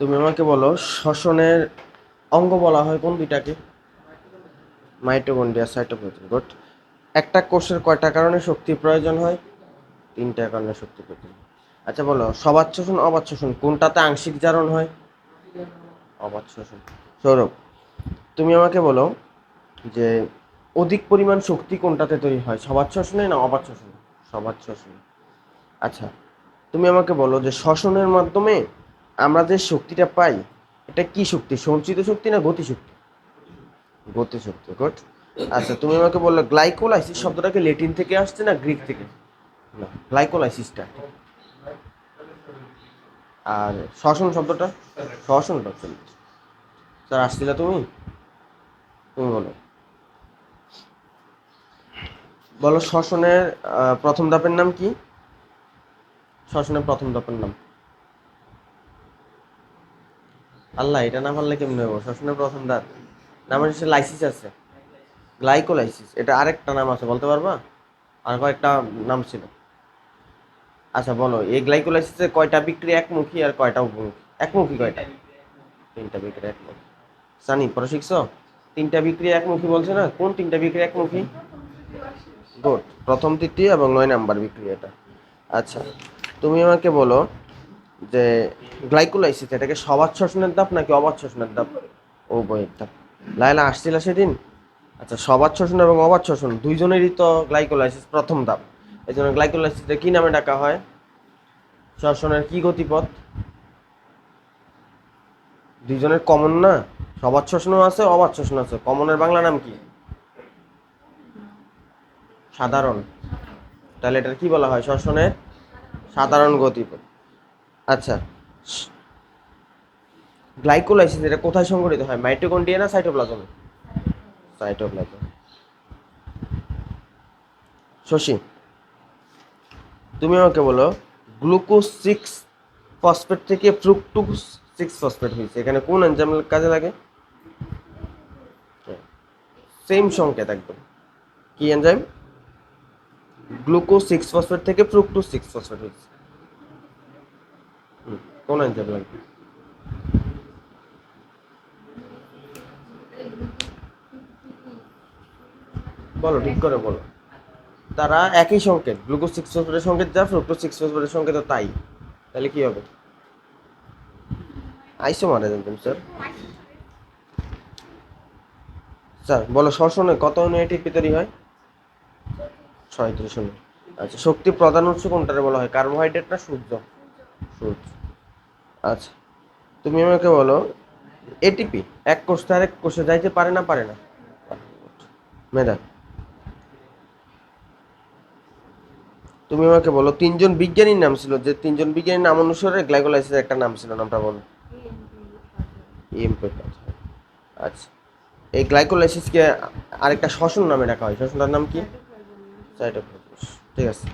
তুমি আমাকে বলো, শ্বসনের অঙ্গ বলা হয় কোন দুইটাকে? Mitochondria cytoplasm good. একটা কোষের কয়টা কারণে শক্তি প্রয়োজন হয়? তিনটা কারণে শক্তি প্রয়োজন আচ্ছা বলো সবাত শোষণ কোনটাতে আংশিক জারণ হয়? শোষণ সৌরভ, তুমি আমাকে বলো যে অধিক পরিমাণ শক্তি কোনটাতে তৈরি হয় শোষণে না সবাত শোষণে আচ্ছা তুমি আমাকে বলো যে শ্বসনের মাধ্যমে আমরা যে শক্তিটা পাই, এটা কি শক্তি? সঞ্চিত শক্তি না গতি শক্তি গতি শক্তি গুড আচ্ছা তুমি আমাকে বলল গ্লাইকোলাইসিস শব্দটাকে লেটিন থেকে আসছে না গ্রিক থেকে? না গ্লাইকোলাইসিসটা আর শ্বসন শব্দটা? শ্বসনটা স্যার, আসছিলা তুমি? তুমি বলো। বলো, শ্বসনের প্রথম ধাপের নাম কি? শ্বসনের প্রথম ধাপের নাম। আল্লাহ, এটা না পারলে কেমনে হব? শ্বসনের প্রথম ধাপ নামের শেষে লাইসিস আছে। গ্লাইকোলাইসিস এটা আরেকটা নাম আছে, বলতে পারবা? আর কয়েকটা নাম ছিল। আচ্ছা বলো, এই গ্লাইকোলাইসিসে কয়টা বিক্রি একমুখী আর কয়টা উপমুখী? একমুখী কয়টা? তিনটা বিক্রি একমুখী। সানি, পরে শিখছো? তিনটা বিক্রি একমুখী বলছে না? কোন তিনটা বিক্রি একমুখী? গুড প্রথম তৃতীয় এবং নয় নাম্বার বিক্রি এটা আচ্ছা তুমি আমাকে বলো যে গ্লাইকোলাইসিস, এটাকে সবাত শ্বসনের ধাপ নাকি অবাধ শ্বসনের ও বইয়ের ধাপ লাইলা আসছিল সেদিন? আচ্ছা সবাত শ্বসন এবং অবাধ শ্বসন, দুইজনেরই তো গ্লাইকোলাইসিস প্রথম ধাপ এই জন্য গ্লাইকোলাইসিসটা কি নামে ডাকা হয়? শ্বসনের কি গতিপথ? দুইজনের কমন না? সবাত শ্বসনও আছে অবাধ শ্বসন আছে। কমনের বাংলা নাম কি? সাধারণ। তাহলে এটার কি বলা হয়? শ্বসনের সাধারণ গতিপথ। আচ্ছা। গ্লাইকোলাইসিস এটা কোথায় সংগঠিত হয়? মাইটোকন্ড্রিয়া না সাইটোপ্লাজমে? সাইটোপ্লাজম। শশী, তুমি আমাকে বলো গ্লুকোজ সিক্স ফসফেট থেকে ফ্রুকটোজ সিক্স ফসফেট হয়েছে, এখানে কোন এনজাইম কাজে লাগে? সেম সংকেত একদম। কি এনজাইম? গ্লুকোজ সিক্স ফসফেট থেকে ফ্রুকটোজ সিক্স ফসফেট হয়েছে। কোন এনজাইম লাগবে? বলো, ঠিক করে বলো। তারা একই সংকেত, গ্লুকোজ সিক্স ফসফেটের সংকেত যা ফ্রুক্টোজ সিক্স ফসফেটের সংকেত তাই। তাহলে কি হবে? আইসো মারা জানতেন স্যার। স্যার, বলো শ্বসনে কত ইউনিট এটিপি তৈরি হয়? ছয়ত্রিশ আচ্ছা শক্তি প্রধান উৎস কোনটারে বলা হয়? কার্বোহাইড্রেট না সূর্য? সূর্য। আচ্ছা। তুমি আমাকে বলো এটিপি এক কোষ থেকে আরেক কোষে যাইতে পারে না পারে না? মেধা। তুমি আমাকে বলো তিনজন বিজ্ঞানীর নাম ছিল যে তিনজন বিজ্ঞানীর নাম অনুসারে গ্লাইকোলাইসিসের একটা নাম ছিল নামটা বলো। আচ্ছা। এই গ্লাইকোলাইসিসকে আরেকটা শ্বসন নামে ডাকা হয়। শ্বসনটার নাম কি? ঠিক আছে।